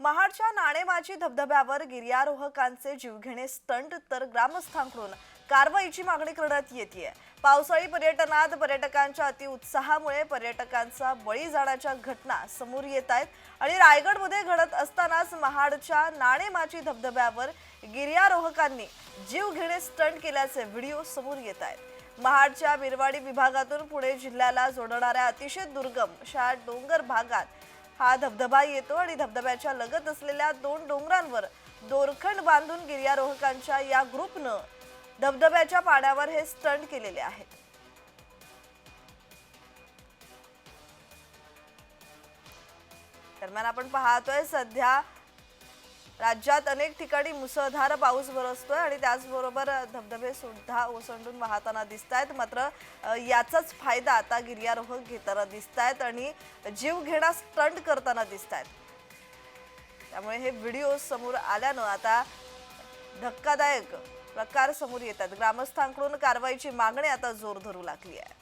महाडच्या नाणेमाची धबधब्यावर गिर्यारोहकांचे जीवघेणे stunt तर ग्रामस्थांकडून. कारवाईची मागणी करण्यात येते पावसाळी पर्यटनात पर्यटकांच्या अतिउत्साहामुळे पर्यटकांचा बळी जाण्याच्या घटना समोर येत आहेत आणि रायगडमध्ये घडत असतानाच महाडच्या नाणेमाची धबधब्यावर गिर्यारोहकांनी जीवघेणे स्टंट केल्याचे व्हिडिओ समोर येत आहेत. महाडच्या बिरवाडी विभागातून पुणे जिल्ह्याला जोडणाऱ्या अतिशय दुर्गम अशा डोंगर भागात हा धबधबा येतो आणि धबधब्याच्या लगत असलेल्या दोन डोंगरांवर दोरखंड बांधून गिर्यारोहकांच्या या ग्रुपनं धबधब्याच्या पाण्यावर हे स्टंट केलेले आहेत. दरम्यान आपण पाहतोय सध्या राज्यात अनेक ठिकाणी मुसळधार पाऊस बरसतोय आणि त्याचबरोबर धबधबे सुद्धा ओसंडून वाहताना दिसत आहेत मात्र याचाच फायदा आता गिर्यारोहक घेताना दिसत आहेत आणि जीवघेणा स्टंट करताना दिसत आहेत त्यामुळे हे व्हिडिओ समोर आल्यानं आता धक्कादायक प्रकार समोर येतात. ग्रामस्थांकडून कारवाईची मागणी आता जोर धरू लागली आहे.